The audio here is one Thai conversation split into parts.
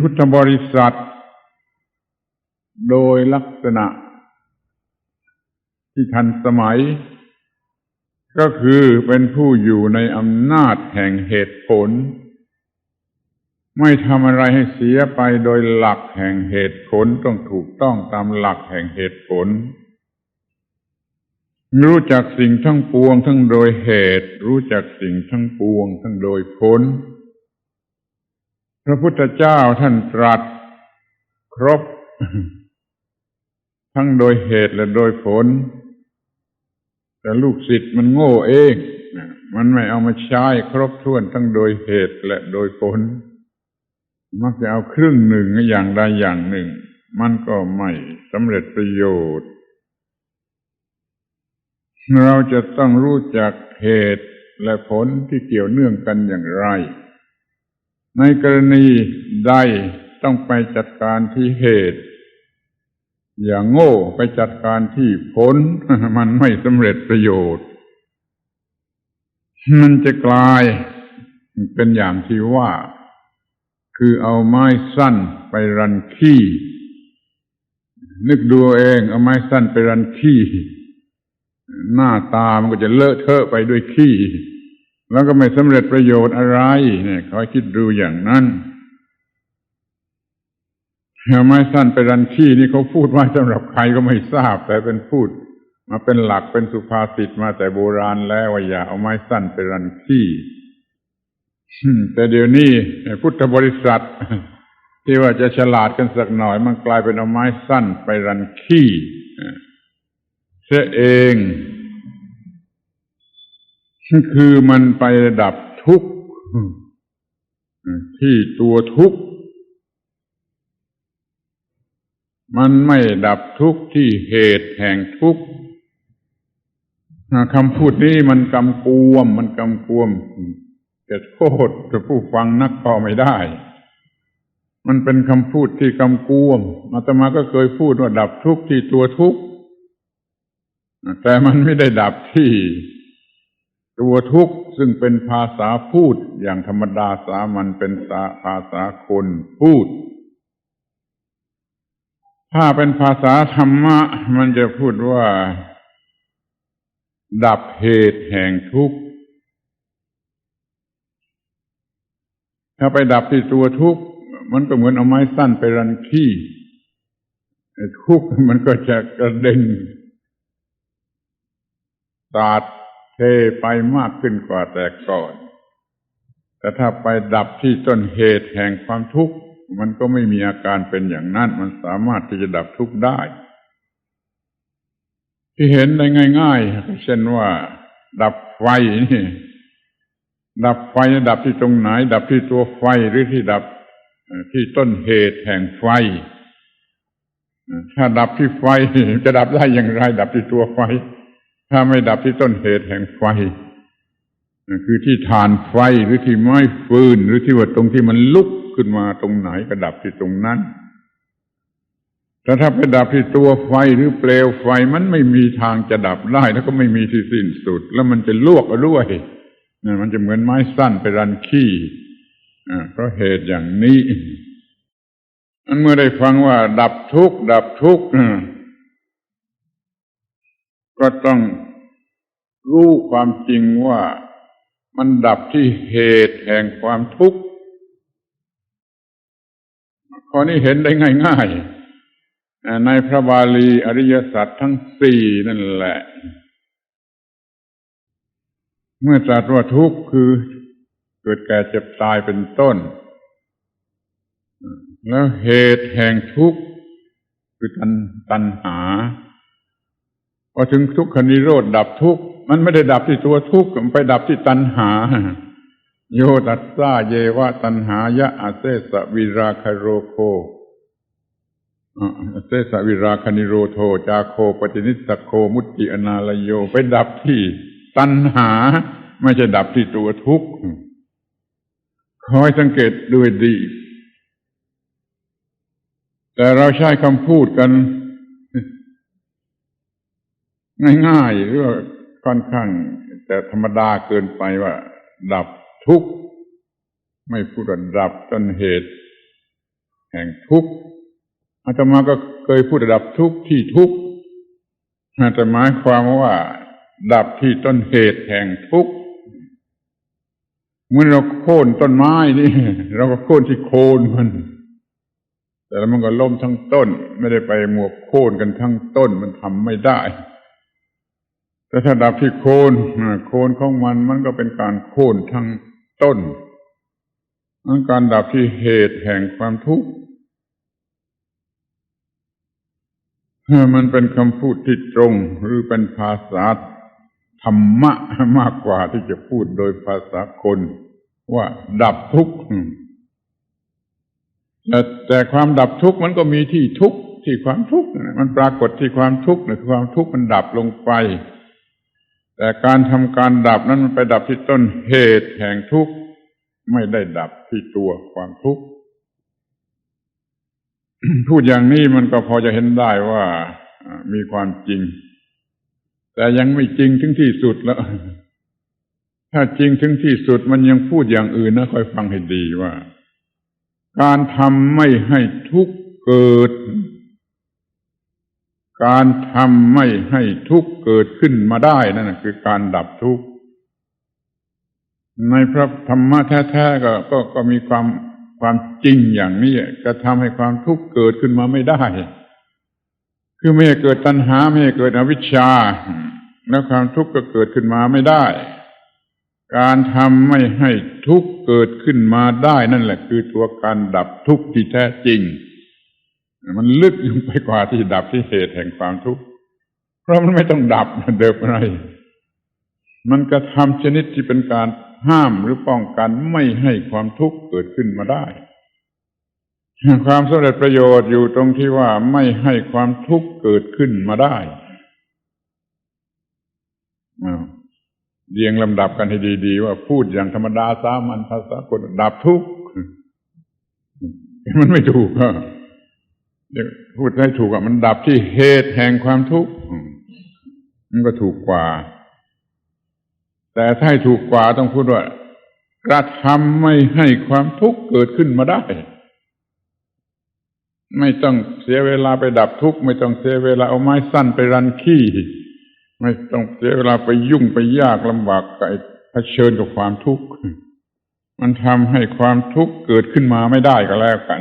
พุทธบริษัท โดยลักษณะ ที่ทันสมัย ก็คือเป็นผู้อยู่ในอำนาจแห่งเหตุผล ไม่ทำอะไรให้เสียไปโดยหลักแห่งเหตุผลต้องถูกต้องตามหลักแห่งเหตุผล รู้จักสิ่งทั้งปวงทั้งโดยเหตุ รู้จักสิ่งทั้งปวงทั้งโดยผล พระพุทธเจ้าท่านตรัส ครบ ทั้งโดยเหตุและโดยผล แต่ลูกศิษย์มันโง่เองมันไม่เอามาใช้ครบถ้วนทั้งโดยเหตุและโดยผล มักจะเอาครึ่งหนึ่งอย่างใดอย่างหนึ่ง มันก็ไม่สำเร็จประโยชน์ เราจะต้องรู้จักเหตุและผลที่เกี่ยวเนื่องกันอย่างไร ในกรณีใดต้องไปจัดการที่เหตุ อย่างโง่ไปจัดการที่ผล มันไม่สำเร็จประโยชน์ มันจะกลายเป็นอย่างที่ว่า คือเอาไม้สั้นไปรันขี้ นึกดูเองเอาไม้สั้นไปรันขี้ หน้าตามันก็จะเลอะเทอะไปด้วยขี้ แล้วก็ไม่สำเร็จประโยชน์อะไรเนี่ยคอยคิดดูอย่างนั้นเอาไม้สั้นไปรันขี้นี่เขาพูดไว้สำหรับใครก็ไม่ทราบ แต่เป็นพูด มาเป็นหลักเป็นสุภาษิตมาแต่โบราณแล้วว่าอย่าเอาไม้สั้นไปรันขี้แต่เดี๋ยวนี้พุทธบริษัท ที่ว่าจะฉลาดกันสักหน่อย มันกลายเป็นเอาไม้สั้นไปรันขี้เสียเอง คือมันไปดับทุกข์ที่ตัวทุกข์มันไม่ดับทุกข์ที่เหตุแห่งทุกข์คำพูดนี้มันกำกวม มันกำกวมจะโทษจะผู้ฟังนักพอไม่ได้ มันเป็นคำพูดที่กำกวมอาตมาก็เคยพูดว่าดับทุกข์ที่ตัวทุกข์แต่มันไม่ได้ดับที่ ตัวทุกข์ซึ่งเป็นภาษาพูดอย่างธรรมดาสามัญเป็นภาษาคนพูด ถ้าเป็นภาษาธรรมะ มันจะพูดว่า ดับเหตุแห่งทุกข์ ถ้าไปดับที่ตัวทุกข์ มันก็เหมือนเอาไม้สั้นไปรันขี้ทุกข์มันก็จะกระเด็นสาด เทไปมากขึ้นกว่าแต่ก่อน แต่ถ้าไปดับที่ต้นเหตุแห่งความทุกข์มันก็ไม่มีอาการเป็นอย่างนั้น มันสามารถที่จะดับทุกข์ได้ ที่เห็นได้ง่าย ๆ เช่นว่า ดับไฟนี่ ดับไฟดับที่ตรงไหน ดับที่ตัวไฟหรือที่ดับที่ต้นเหตุแห่งไฟ ถ้าดับที่ไฟจะดับได้อย่างไร ดับที่ตัวไฟ ถ้าไม่ดับที่ต้นเหตุแห่งไฟคือที่ฐานไฟหรือที่ไม้ฟืนหรือที่ว่าตรงที่มันลุกขึ้นมาตรงไหนก็ดับที่ตรงนั้นแต่ถ้าไปดับที่ตัวไฟหรือเปลวไฟมันไม่มีทางจะดับได้แล้วก็ไม่มีที่สิ้นสุด แล้วมันจะลวกด้วยนั่นมันจะเหมือนไม้สั้นไปรันขี้เพราะเหตุอย่างนี้อันเมื่อได้ฟังว่า ดับทุกข์ดับทุกข์ ก็ต้องรู้ความจริงว่ามันดับที่เหตุแห่งความทุกข์ข้อนี้เห็นได้ง่ายๆในพระบาลีอริยสัจทั้งสี่นั่นแหละ เมื่อตรัสว่าทุกข์คือเกิดแก่เจ็บตายเป็นต้น แล้วเหตุแห่งทุกข์คือตันตัณหา พอถึงทุกขนิโรธดับทุกข์มันไม่ได้ดับที่ตัวทุกข์มันไปดับที่ตัณหา โยตัสซาเยวะตัณหายะอาเซสวิราคโรโคอเซสวิราคนิโรโทจาโคปฏินิสโคมุตติอนาลโย ไปดับที่ตัณหา ไม่ใช่ดับที่ตัวทุกข์คอยสังเกตด้วยดี แต่เราใช้คำพูดกัน ง่ายๆหรือว่าค่อนข้างแต่ธรรมดาเกินไปว่า ดับทุกข์ ไม่พูดว่าดับต้นเหตุ แห่งทุกข์อาตมาก็เคยพูดดับทุกข์ที่ทุกข์แต่หมายความว่า ดับที่ต้นเหตุแห่งทุกข์เมื่อเราโค่นต้นไม้นี่เราก็โค่นที่โคนมัน แต่แล้วมันก็ล้มทั้งต้น ไม่ได้ไปหมวกโค่นกันทั้งต้นมันทำไม่ได้ แต่ถ้าดับที่โคนโคนของมันมันก็เป็นการโค่นทั้งต้นมันการดับที่เหตุแห่งความทุกข์มันเป็นคำพูดที่ตรงหรือเป็นภาษาธรรมะมากกว่าที่จะพูดโดยภาษาคน ว่าดับทุกข์แต่แต่ความดับทุกข์มันก็มีที่ทุกข์ที่ความทุกข์มันปรากฏที่ความทุกข์นะความทุกข์มันดับลงไป แต่การทำการดับนั้นมันไปดับที่ต้นเหตุแห่งทุกข์ไม่ได้ดับที่ตัวความทุกข์พูดอย่างนี้มันก็พอจะเห็นได้ว่ามีความจริง แต่ยังไม่จริงถึงที่สุดแล้ว ถ้าจริงถึงที่สุดมันยังพูดอย่างอื่นนะคอยฟังให้ดีว่า การทำไม่ให้ทุกข์เกิด การทำไม่ให้ทุกข์เกิดขึ้นมาได้นั่นคือการดับทุกข์ในพระธรรมะแท้ๆก็ก็ก็มีความความจริงอย่างนี้จะทำให้ความทุกข์เกิดขึ้นมาไม่ได้ คือไม่ให้เกิดตัณหาไม่ให้เกิดอวิชชา แล้วความทุกข์ก็เกิดขึ้นมาไม่ได้ การทำไม่ให้ทุกข์เกิดขึ้นมาได้นั่นแหละ คือตัวการดับทุกข์ที่แท้จริง มันลึกลงไปกว่าที่ดับที่เหตุแห่งความทุกข์เพราะมันไม่ต้องดับเดิมอะไร มันกระทำชนิดที่เป็นการห้ามหรือป้องกันไม่ให้ความทุกข์เกิดขึ้นมาได้ ความสำเร็จประโยชน์อยู่ตรงที่ว่าไม่ให้ความทุกข์เกิดขึ้นมาได้เรียงลำดับกันให้ดี ๆ ว่าพูดอย่างธรรมดาสามัญภาษาคนดับทุกข์มันไม่ถูกก็ พูดให้ถูกอะมันดับที่เหตุแห่งความทุกข์มันก็ถูกกว่า แต่ถ้าให้ถูกกว่าต้องพูดว่ากระทำไม่ให้ความทุกข์เกิดขึ้นมาได้ ไม่ต้องเสียเวลาไปดับทุกข์ไม่ต้องเสียเวลาเอาไม้สั้นไปรันขี้ ไม่ต้องเสียเวลาไปยุ่งไปยากลำบากไปเผชิญกับความทุกข์มันทำให้ความทุกข์เกิดขึ้นมาไม่ได้ก็แล้วกัน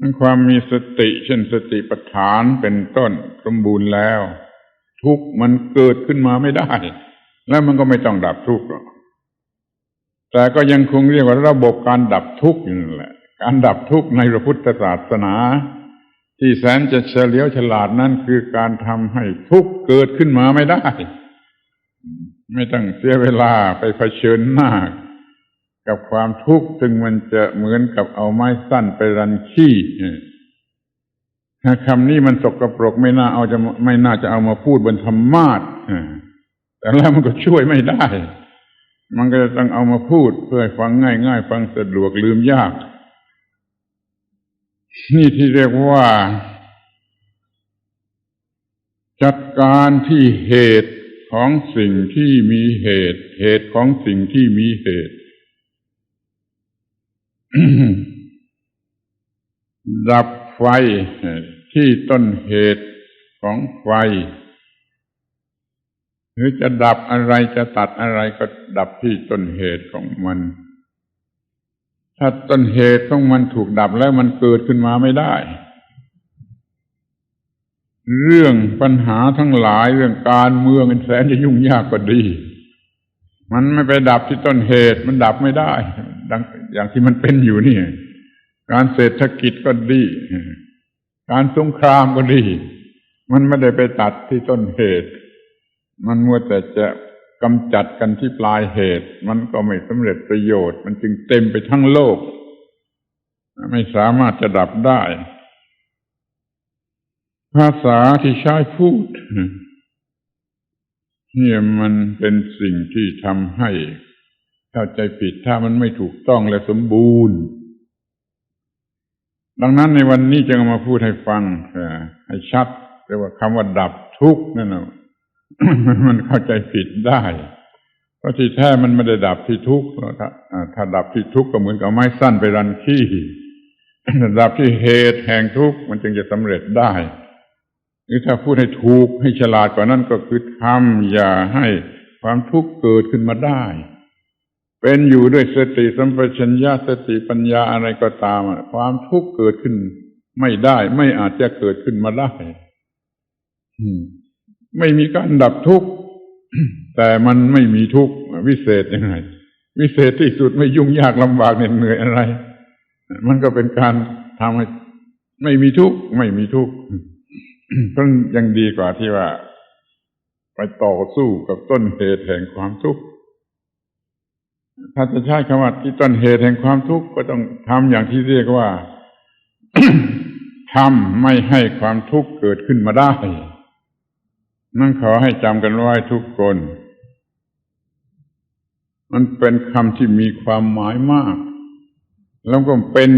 นั่นความมีสติเช่นสติปัฏฐานเป็นต้นสมบูรณ์แล้ว ทุกมันเกิดขึ้นมาไม่ได้ แล้วมันก็ไม่ต้องดับทุกข์หรอกแต่ก็ยังคงเรียกว่าระบบการดับทุกข์อยู่นั่นแหละ การดับทุกข์ในพระพุทธศาสนา ที่แสนจะเฉลียวฉลาดนั่นคือการทำให้ทุกข์เกิดขึ้นมาไม่ได้ ไม่ต้องเสียเวลาไปเผชิญหน้า กับความทุกข์ซึ่งมันจะเหมือนกับเอาไม้สั้นไปรันขี้คำนี้มันสกรปรกไม่น่าเอาจะไม่น่าจะเอามาพูดบนธรรมาทแต่แล้วมันก็ช่วยไม่ได้ มันก็จะต้องเอามาพูดเพื่อฟังง่ายๆฟังสะดวกลืมยาก นี่ที่เรียกว่า จัดการที่เหตุของสิ่งที่มีเหตุ เหตุของสิ่งที่มีเหตุ ดับไฟที่ต้นเหตุของไฟ หรือจะดับอะไรจะตัดอะไรก็ดับที่ต้นเหตุของมัน ถ้าต้นเหตุของมันถูกดับแล้วมันเกิดขึ้นมาไม่ได้ เรื่องปัญหาทั้งหลายเรื่องการเมืองแสนจะยุ่งยากกว่าดี มันไม่ไปดับที่ต้นเหตุมันดับไม่ได้ ดังอย่างที่มันเป็นอยู่นี่ การเศรษฐกิจก็ดี การสงครามก็ดี มันไม่ได้ไปตัดที่ต้นเหตุ มันมัวแต่จะกำจัดกันที่ปลายเหตุ มันก็ไม่สำเร็จประโยชน์ มันจึงเต็มไปทั้งโลก ไม่สามารถจะดับได้ ภาษาที่ใช้พูดเนี่ยมันเป็นสิ่งที่ทำให้ เข้าใจผิดถ้ามันไม่ถูกต้องและสมบูรณ์ ดังนั้นในวันนี้จะมาพูดให้ฟังให้ชัดเรียกว่าคำว่าดับทุกข์นั่นนะมันเข้าใจผิดได้ เพราะที่แท้มันไม่ได้ดับที่ทุกข์ถ้าถ้าดับที่ทุกข์ก็เหมือนกับไม้สั้นไปรันขี้ดับที่เหตุแห่งทุกข์มันจึงจะสำเร็จได้หรือถ้าพูดให้ถูกให้ฉลาดกว่านั้นก็คือทำอย่าให้ความทุกข์เกิดขึ้นมาได้ เป็นอยู่ด้วยสติสัมปชัญญะสติปัญญาอะไรก็ตามความทุกข์เกิดขึ้น ไม่ได้ไม่อาจจะเกิดขึ้นมาได้ไม่มีการดับทุกข์แต่มันไม่มีทุกข์วิเศษยังไง วิเศษที่สุดไม่ยุ่งยากลำบากเหน็ดเหนื่อยอะไร มันก็เป็นการทำให้ไม่มีทุกข์ไม่มีทุกข์ก็ยังดีกว่าที่ว่า ไปต่อสู้กับต้นเหตุแห่งความทุกข์ ถ้าจะใช้คำว่าที่ต้นเหตุแห่งความทุกข์ก็ต้องทำอย่างที่เรียกว่าทำไม่ให้ความทุกข์เกิดขึ้นมาได้ นั่นขอให้จำกันไว้ทุกคน มันเป็นคำที่มีความหมายมาก แล้วก็เป็น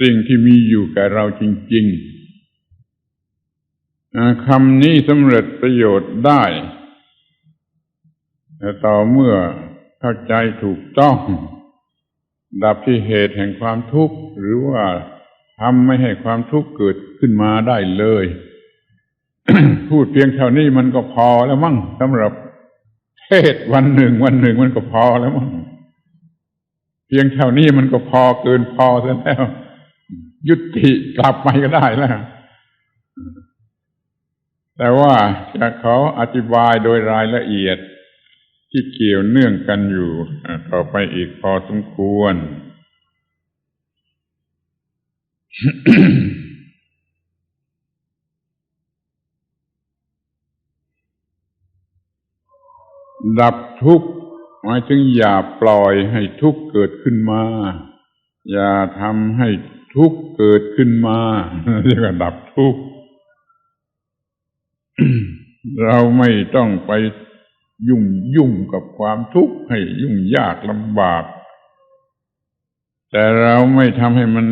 สิ่งที่มีอยู่แก่เราจริงๆคำนี้สำเร็จประโยชน์ได้แต่ต่อเมื่อ เข้าใจถูกต้อง ดับที่เหตุแห่งความทุกข์ หรือว่าทำไม่ให้ความทุกข์เกิดขึ้นมาได้เลย พูดเพียงเท่านี้มันก็พอแล้วมั้งสำหรับเทศวันหนึ่งวันหนึ่งมันก็พอแล้วมั้งเพียงเท่านี้มันก็พอเกินพอซะแล้ว ยุติกลับไปก็ได้แล้วแต่ว่าจะขออธิบายโดยรายละเอียด ที่เกี่ยวเนื่องกันอยู่ต่อไปอีกพอสมควร ดับทุกข์หมายถึงอย่าปล่อยให้ทุกข์เกิดขึ้นมา อย่าทำให้ทุกข์เกิดขึ้นมาเรียกว่าดับทุกข์เราไม่ต้องไป ยุ่งยุ่งกับความทุกข์ให้ยุ่งยากลำบาก แต่เราไม่ทำให้มัน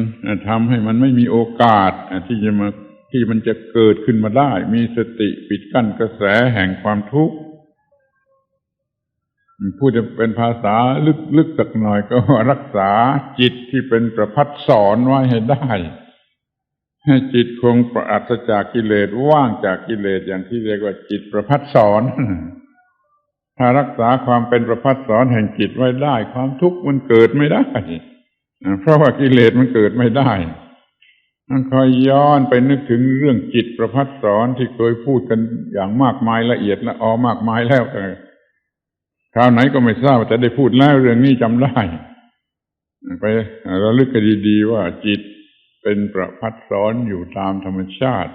ทำให้มันไม่มีโอกาสที่จะมาที่มันจะเกิดขึ้นมาได้ มีสติปิดกั้นกระแสแห่งความทุกข์พูดจะเป็นภาษาลึกๆสักหน่อยก็รักษาจิตที่เป็นประพัดสอนไว้ให้ได้ ให้จิตคงปราศจากกิเลสว่างจากกิเลสอย่างที่เรียกว่าจิตประพัดสอน ถ้ารักษาความเป็นประพัดสอนแห่งจิตไว้ได้ ความทุกข์มันเกิดไม่ได้เพราะว่ากิเลสมันเกิดไม่ได้มันคอยย้อนไปนึกถึงเรื่องจิตประพัดสอนที่เคยพูดกันอย่างมากมายละเอียดและออมากมายแล้วแต่คราวไหนก็ไม่ทราบแต่ได้พูดแล้วเรื่องนี้จำได้ ไประลึกกันดีๆว่าจิตเป็นประพัดสอนอยู่ตามธรรมชาติ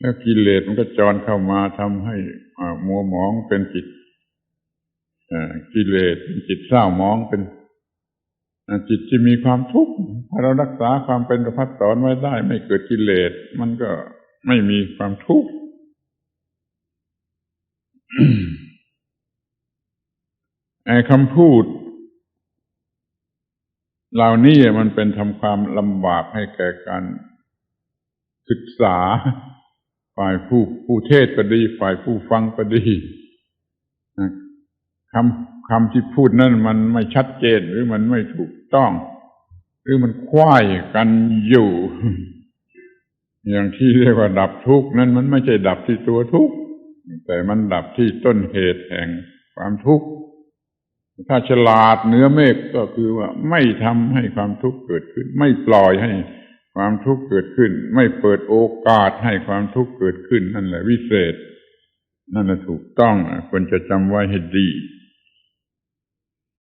แล้วกิเลสมันก็จรเข้ามาทำให้มัวหมองเป็นจิต กิเลสเป็นจิตเศร้าหมองเป็นจิตที่มีความทุกข์ถ้าเรารักษาความเป็นประพัดสอนไว้ได้ ไม่เกิดกิเลส มันก็ไม่มีความทุกข์ไอ้คำพูดเหล่านี้มันเป็นทำความลำบากให้แก่การศึกษาฝ่ายผู้ผู้เทศก็ดี ฝ่ายผู้ฟังก็ดี คำคำที่พูดนั่นมันไม่ชัดเจนหรือมันไม่ถูกต้อง หรือมันควายกันอยู่ อย่างที่เรียกว่าดับทุกข์นั้นมันไม่ใช่ดับที่ตัวทุกข์แต่มันดับที่ต้นเหตุแห่งความทุกข์ถ้าฉลาดเนื้อเมฆก็คือว่าไม่ทำให้ความทุกข์เกิดขึ้น ไม่ปล่อยให้ความทุกข์เกิดขึ้น ไม่เปิดโอกาสให้ความทุกข์เกิดขึ้นนั่นแหละวิเศษ นั่นแหละถูกต้องควรจะจำไว้ให้ดี